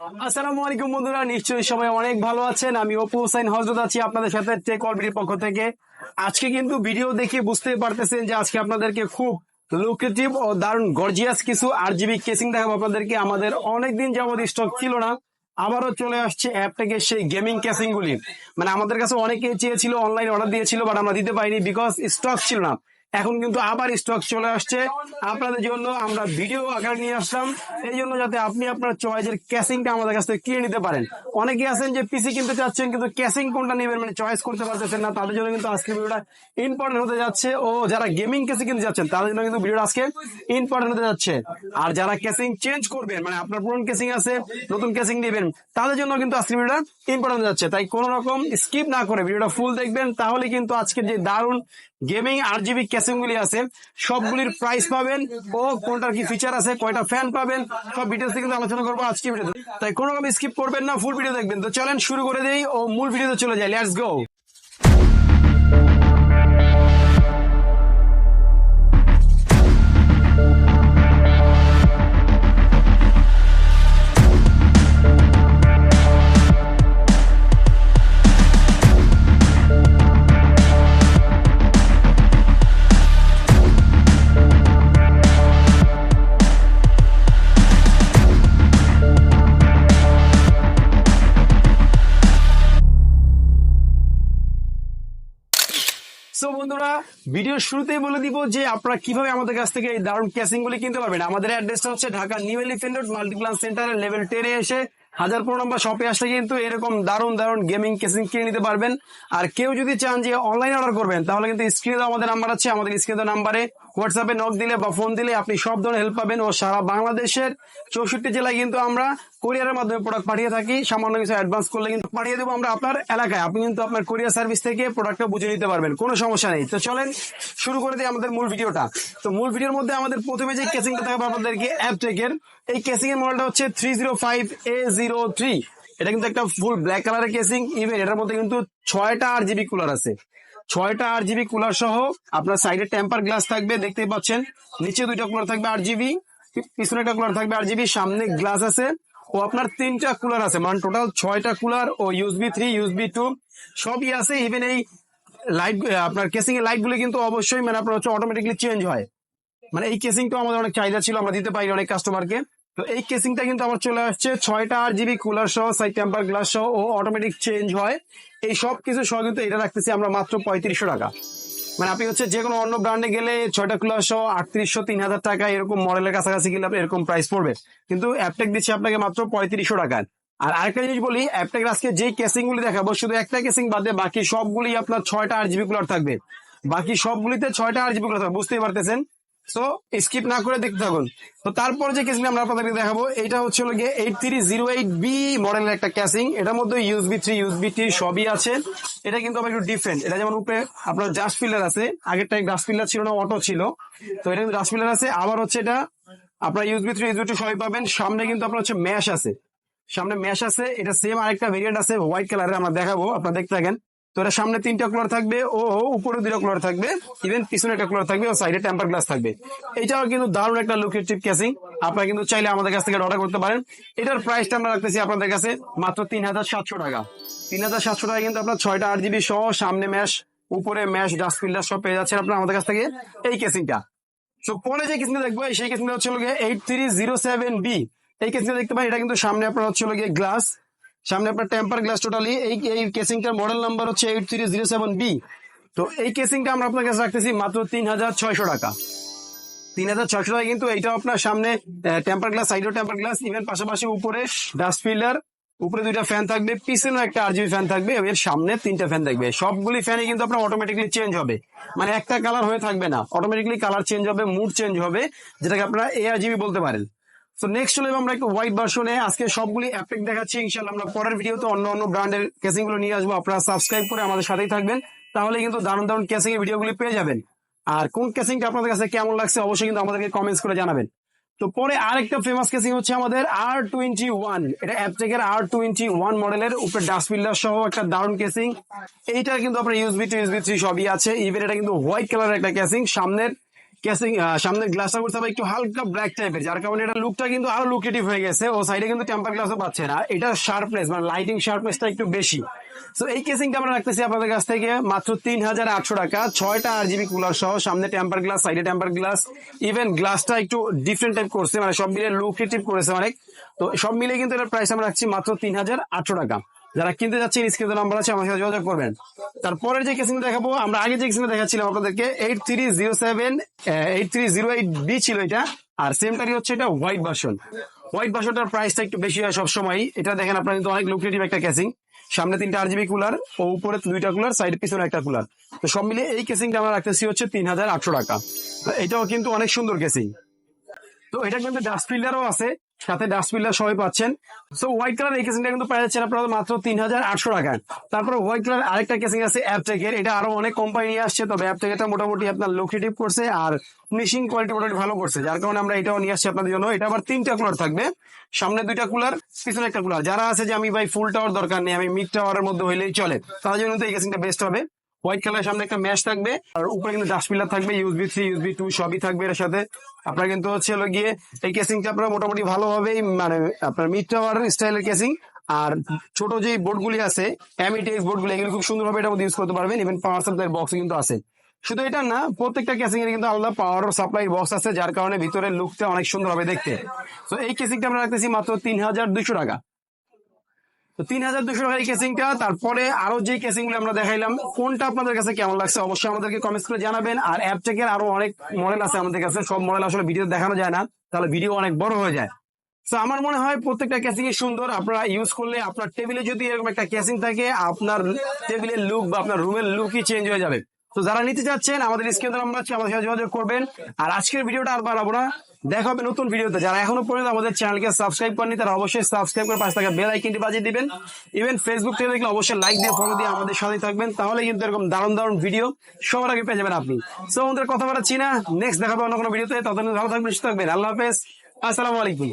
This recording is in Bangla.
আসসালামু আলাইকুম বন্ধুরা, নিশ্চয়ই অনেক ভালো আছেন। আমি অপু হজরত আছি আপনাদের সাথে টেক পক্ষ থেকে। আজকে কিন্তু ভিডিও দেখে বুঝতে পারতেছেন যে আজকে আপনাদেরকে খুব লুক্রেটিভ ও দারুণ গর্জিয়াস কিছু আর জিবি কেসিং দেখাবো আপনাদেরকে। আমাদের অনেকদিন যাবত স্টক ছিল না, আবারও চলে আসছে অ্যাপ থেকে সেই গেমিং ক্যাসিং গুলি। মানে আমাদের কাছে অনেকে চেয়েছিল অনলাইন অর্ডার দিয়েছিল বাট আমরা দিতে পারিনি বিকজ স্টক ছিল না। এখন কিন্তু আবার স্টক চলে আসছে। আপনাদের জন্য আমরা ভিডিও আকারে নিয়ে আসলাম। এই জন্য যাতে আপনি আপনার চয়েসের ক্যাসিংটা আমাদের কাছ থেকে কিনে নিতে পারেন। অনেকে আছেন যে পিসি কিনতে চাচ্ছেন কিন্তু ক্যাসিং কোনটা নেবেন মানে চয়েস করতে পারতেছেন না তাদের জন্য কিন্তু আজকে ভিডিওটা ইম্পর্টেন্ট হতে যাচ্ছে। ও যারা গেমিং ক্যাসিং কিনতে যাচ্ছেন তাদের জন্য কিন্তু ভিডিওটা আজকে ইম্পর্টেন্ট হতে যাচ্ছে। আর যারা ক্যাসিং চেঞ্জ করবেন মানে আপনার পুরনো ক্যাসিং আছে নতুন ক্যাসিং নেবেন তাদের জন্য কিন্তু আজকে ভিডিওটা ইম্পর্টেন্ট হতে যাচ্ছে। তাই কোন রকম স্কিপ না করে ভিডিওটা ফুল দেখবেন তাহলে কিন্তু আজকের যে দারুণ গেমিং আর জিবি ক্যাসিং গুলি আছে। সবগুলির প্রাইস পাবেন। ও, কোনটার কি ফিচার আছে, কয়টা ফ্যান পাবেন, সব ডিটেলস কিন্তু আলোচনা করব আজকে ভিডিওতে তাই কোনো স্কিপ করবেন না ফুল ভিডিও দেখবেন। তো চলেন শুরু করে দিই ও মূল ভিডিওতে চলে যায় লেটস গো সো বন্ধুরা ভিডিওর শুরুতেই বলে দিব যে আপনারা কীভাবে আমাদের কাছ থেকে এই দারুণ ক্যাসিং গুলি কিনতে পারবেন। আমাদের অ্যাড্রেসটা হচ্ছে Dhaka new elephant road Multiplan সেন্টারের লেভেল টেনে এসে হাজার পনেরো নম্বর শপে আসলে কিন্তু এরকম দারুণ দারুণ গেমিং কেসিং কিনে নিতে পারবেন। আর কেউ যদি চান যে অনলাইন অর্ডার করবেন, তাহলে কিন্তু স্ক্রিনে আমাদের নাম্বার আছে। আমাদের স্ক্রিনে নাম্বারে হোয়াটসঅ্যাপে নক দিলে বা ফোন দিলে আপনি সব ধরনের হেল্প পাবেন ও সারা বাংলাদেশের চৌষট্টি জেলায় কিন্তু আমরা কোরিয়ারের মাধ্যমে প্রোডাক্ট পাঠিয়ে থাকি। সামান্য কিছু অ্যাডভান্স করলে কিন্তু পাঠিয়ে দেবো আমরা আপনার এলাকায়। আপনি কিন্তু আপনার কোরিয়ার সার্ভিস থেকে প্রোডাক্টটা বুঝে নিতে পারবেন, কোনো সমস্যা নেই। তো চলেন শুরু করে দিই আমাদের মূল ভিডিওটা। তো মূল ভিডিওর মধ্যে আমাদের প্রথমে যে কেসিংটা থাকবে আপনাদেরকে অ্যাপ অ্যাপটেকের এই কেসিং এর মডেলটা হচ্ছে three zero five A zero three এটা কিন্তু একটা ফুল ব্ল্যাক কালারের কেসিং ইভেন এটার মধ্যে কিন্তু ছয়টা আর জিবি কুলার আছে। ছয়টা আর জিবি কুলার সহ আপনার সাইডে টেম্পার গ্লাস থাকবে, দেখতেই পাচ্ছেন। নিচে দুইটা কুলার থাকবে আট জিবি পিছনে একটা কুলার থাকবে আট জিবি সামনে গ্লাস আছে। ও আপনার তিনটা কুলার আছে মানে টোটাল ছয়টা কুলার ও ইউসবি থ্রি ইউসবি টু সবই আছে। ইভেন এই লাইট আপনার কেসিং এর লাইটগুলো কিন্তু অবশ্যই মানে আপনার হচ্ছে অটোমেটিকলি চেঞ্জ হয়। মানে এই কেসিংটা আমাদের অনেক চাহিদা ছিল, আমরা দিতে পারি অনেক কাস্টমারকে তো এই কেসিংটা কিন্তু আমার চলে আসছে। ছয়টা আট জিবি কুলার সহ সাইড টেম্পার গ্লাস সহ ও অটোমেটিক চেঞ্জ হয়। এই সব কিছু সহ কিন্তু এটা রাখতেছি আমরা মাত্র পঁয়ত্রিশশো টাকা। মানে আপনি হচ্ছে যে কোনো অন্য ব্র্যান্ডে গেলে ছয়টা কুলার সহ আটত্রিশশো তিন হাজার টাকা এরকম মডেলের কাছাকাছি গেলে আপনার এরকম প্রাইস পড়বে। কিন্তু অ্যাপটেক দিচ্ছে আপনাকে মাত্র পঁয়ত্রিশশো টাকায়। আর আরেকটা জিনিস বলি অ্যাপটেক আজকে যে কেসিং গুলি দেখাবো, শুধু একটা কেসিং বাদে বাকি সবগুলি আপনার ছয়টা আট জিবি কুলার থাকবে। বাকি সবগুলিতে ছয়টা আট জিবি কুলার থাকবে, বুঝতেই পারতেছেন? সো স্কিপ না করে দেখতে থাকুন। তো তারপর যে কেসিং আমরা আপনাদেরকে দেখাবো এটা হচ্ছে হলো গিয়ে eight three zero eight B মডেলের একটা ক্যাসিং এটার মধ্যে ইউসবি থ্রি ইউসবি টি সবই আছে। এটা কিন্তু আবার একটু ডিফারেন্ট এটা যেমন উপরে আপনার জাস্ট ফিল্ডার আছে। আগের টাইম গ্রাস ফিল্ডার ছিল না অটো ছিল। তো এটা কিন্তু জাস্ট ফিল্ডার আছে। আবার হচ্ছে এটা আপনার ইউসবি থ্রি ইউসবি টু সবই পাবেন। সামনে কিন্তু আপনার হচ্ছে ম্যাশ আছে। সামনে ম্যাশ আছে। এটা সেম আরেকটা ভেরিয়েন্ট আছে হোয়াইট কালারের আমরা দেখাবো। আপনারা দেখতে থাকেন। তো এটা সামনে তিনটা কুলার থাকবে, ও উপরে দুইটা কুলার থাকবে ইভেন পিছনে একটা কুলার থাকবে, ও সাইডে টেম্পার গ্লাস থাকবে। এটাও কিন্তু দারুণ একটা লুকেটিভ ক্যাসিং আপনারা কিন্তু চাইলে আমাদের কাছ থেকে অর্ডার করতে পারেন। এটার প্রাইসটা আমরা রাখতেছি আপনাদের কাছে মাত্র তিন হাজার সাতশো টাকা। তিন হাজার সাতশো টাকা কিন্তু আপনার ছয়টা আট জিবি সহ সামনে ম্যাশ উপরে ম্যাশ ডাস্ট ফিল্ডার সব পেয়ে যাচ্ছেন আপনার আমাদের কাছ থেকে এই কেসিংটা তো পরে যে কেসিংটা দেখব সেই কেসিংটা হচ্ছে eight three zero seven B এই কেসিংটা দেখতে পাই এটা কিন্তু সামনে আপনার হচ্ছে গিয়ে গ্লাস সামনে আপনার টেম্পার গ্লাস টোটালি এই এই কেসিংটার মডেল নাম্বার হচ্ছে eight three zero seven B তো এই কেসিংটা আমরা আপনার কাছে রাখতেছি মাত্র তিন হাজার ছয়শো টাকা। তিন হাজার ছয়শো টাকা কিন্তু এইটা আপনার সামনে টেম্পার গ্লাস সাইডও টেম্পার গ্লাস ইভেন পাশাপাশি উপরে ডাস্ট ফিল্ডার উপরে দুইটা ফ্যান থাকবে, পিছনেও একটা আরজিবি ফ্যান থাকবে এর সামনে তিনটা ফ্যান থাকবে। সবগুলি ফ্যানই কিন্তু আপনার অটোমেটিকলি চেঞ্জ হবে। মানে একটা কালার হয়ে থাকবে না। অটোমেটিকলি কালার চেঞ্জ হবে মুড চেঞ্জ হবে, যেটাকে আপনারা এআরজিবি বলতে পারেন। তো নেক্সট চলে আমরা একটু হোয়াইট ভার্সনে আজকে সবগুলি অ্যাপেক দেখাচ্ছি ইনশাল্লাহ আমরা পরের ভিডিওতে অন্য অন্য ব্র্যান্ডের কেসিংগুলো নিয়ে আসব। আপনারা সাবস্ক্রাইব করে আমাদের সাথেই থাকবেন। তাহলে কিন্তু দারুণ দারুণ কেসিং এর ভিডিওগুলি পেয়ে যাবেন। আর কোন কেসিংটা আপনাদের কাছে কেমন লাগছে অবশ্যই কিন্তু আমাদেরকে কমেন্টস করে জানাবেন। তো পরে আরেকটা ফেমাস কেসিং হচ্ছে আমাদের আর টোয়েন্টি ওয়ান এটা অ্যাপটেকের আর টোয়েন্টি ওয়ান মডেলের উপরে ডাস্ট ফিল্ডার সহ একটা দারুণ কেসিং এইটা কিন্তু আপনার ইউসবি টু ইউসবি থ্রি সবই আছে। ইভেন এটা কিন্তু হোয়াইট কালারের একটা কেসিং সামনের কেসিং সামনের গ্লাসটা করতে হবে একটু হালকা ব্ল্যাক টাইপের যার কারণে এটা লুকটা কিন্তু আরও লুকেটিভ হয়ে গেছে, ও সাইডে কিন্তু টেম্পার গ্লাসও পাচ্ছে না। এটা শার্পনেস মানে লাইটিং শার্পনেসটা একটু বেশি। তো এই কেসিংটা আমরা রাখতেছি আপনাদের কাছ থেকে, মাত্র তিন হাজার আটশো টাকা, ছয়টা আর জিবি কুলার সহ, সামনে টেম্পার গ্লাস সাইডে টেম্পার গ্লাস ইভেন গ্লাসটা একটু ডিফারেন্ট টাইপ করছে মানে সব মিলে লুকেটিভ করেছে অনেক। তো সব মিলে কিন্তু এটার প্রাইস আমরা রাখছি মাত্র তিন হাজার আটশো টাকা। যারা কিনতে যাচ্ছেন স্ক্রিনে নাম্বার আছে, আমার সাথে যোগাযোগ করবেন। তারপরে যে কেসিং দেখাবো, আমরা আগে যে কেসিং দেখাচ্ছিলাম আপনাদেরকে eight three zero seven eight three zero eight B ছিল এটা, আর সেমটারই হচ্ছে এটা হোয়াইট ভার্সন হোয়াইট ভার্সনটার প্রাইসটা একটু বেশি হয় সবসময় এটা দেখেন, আপনার কিন্তু অনেক লুক্রেটিভ একটা কেসিং সামনে তিনটা আর জিবি কুলার ও উপরে দুইটা কুলার সাইড পিছনে একটা কুলার তো সব মিলে এই কেসিংটা আমরা রাখতেছি হচ্ছে তিন হাজার আটশো টাকা। এটাও কিন্তু অনেক সুন্দর কেসিং তো এটা কিন্তু ডাস্ট ফিল্টারও আছে। সাথে ডাস্ট ফিল্টার সবাই পাচ্ছেন। সো হোয়াইট কালার এই কেসিংটা কিন্তু পাওয়া যাচ্ছে আপনারা মাত্র তিন হাজার আটশো টাকায় তারপর হোয়াইট কালার আরেকটা কেসিং আছে অ্যাপটেকের এটা আরও অনেক কোম্পানি আসছে, তবে অ্যাপটেকেরটা মোটামুটি আপনার লোকেটিভ করছে আর ফিনিশিং কোয়ালিটি মোটামুটি ভালো করছে, যার কারণে আমরা এটাও নিয়ে আসছি আপনাদের জন্য। এটা আবার তিনটা কুলার থাকবে। সামনে দুইটা কুলার পিছনে একটা কুলার যারা আছে যে আমি ভাই ফুল টাওয়ার দরকার নেই, আমি মিড টাওয়ারের মধ্যে হইলেই চলে তার জন্য তো এই কেসিংটা বেস্ট হবে। হোয়াইট কালার সামনে একটা ম্যাশ থাকবে, আর উপরে কিন্তু ডাস্ট পিলার থাকবে ইউসবি থ্রি ইউসবি টু সবই থাকবে এর সাথে। আপনার কিন্তু হচ্ছে হলো গিয়ে এই কেসিংটা আপনার মোটামুটি ভালোভাবেই মানে আপনার মিড টাওয়ার স্টাইলের কেসিং আর ছোট যে বোর্ড গুলি আছে বোর্ড গুলি, এগুলো খুব সুন্দরভাবে এটা ইউজ করতে পারবেন ইভেন পাওয়ার সাপ্লাই বক্স কিন্তু আছে। শুধু এটা না, প্রত্যেকটা কেসিং এর কিন্তু আলাদা পাওয়ার সাপ্লাই বক্স আছে, যার কারণে ভিতরে লুকটা অনেক সুন্দর হবে দেখতে। তো এই কেসিংটা আমরা রাখতেছি মাত্র তিন হাজার দুইশো টাকা। তো তিন হাজার দুশো টাকার এই কেসিংটা তারপরে আরও যে কেসিংগুলো আমরা দেখাইলাম, কোনটা আপনাদের কাছে কেমন লাগছে অবশ্যই আমাদেরকে কমেন্টস করে জানাবেন। আর অ্যাপ থেকে আরও অনেক মডেল আছে আমাদের কাছে, সব মডেল আসলে ভিডিও দেখানো যায় না, তাহলে ভিডিও অনেক বড় হয়ে যায়। তো আমার মনে হয় প্রত্যেকটা ক্যাসিং সুন্দর, আপনারা ইউজ করলে আপনার টেবিলে যদি এরকম একটা ক্যাসিং থাকে, আপনার টেবিলের লুক বা আপনার রুমের লুকই চেঞ্জ হয়ে যাবে। তো যারা নিতে চাচ্ছেন, আমাদের স্ক্রিন নাম্বার আছে, আমাদের সাথে যোগাযোগ করবেন। আর আজকের ভিডিওটা আর বাড়াবো না। দেখা হবে নতুন ভিডিওতে। যারা এখনও পর্যন্ত আমাদের চ্যানেলকে সাবস্ক্রাইব করেনি তারা অবশ্যই সাবস্ক্রাইব করে পাশে থাকা বেল আইকনটি বাজিয়ে দিবেন। ইভেন ফেসবুক থেকে দেখলে অবশ্যই লাইক দিয়ে ফলো দিয়ে আমাদের সাথে থাকবেন। তাহলে কিন্তু এরকম দারুণ দারুণ ভিডিও সবার আগে পেয়ে যাবেন আপনি। সো আমাদের কথা বলাচ্ছি চিনা নেক্সট দেখাবো অন্য কোনো ভিডিওতে। ততদিন ভালো থাকবেন, সুস্থ থাকবেন। আল্লাহ হাফেজ। আসসালামু আলাইকুম।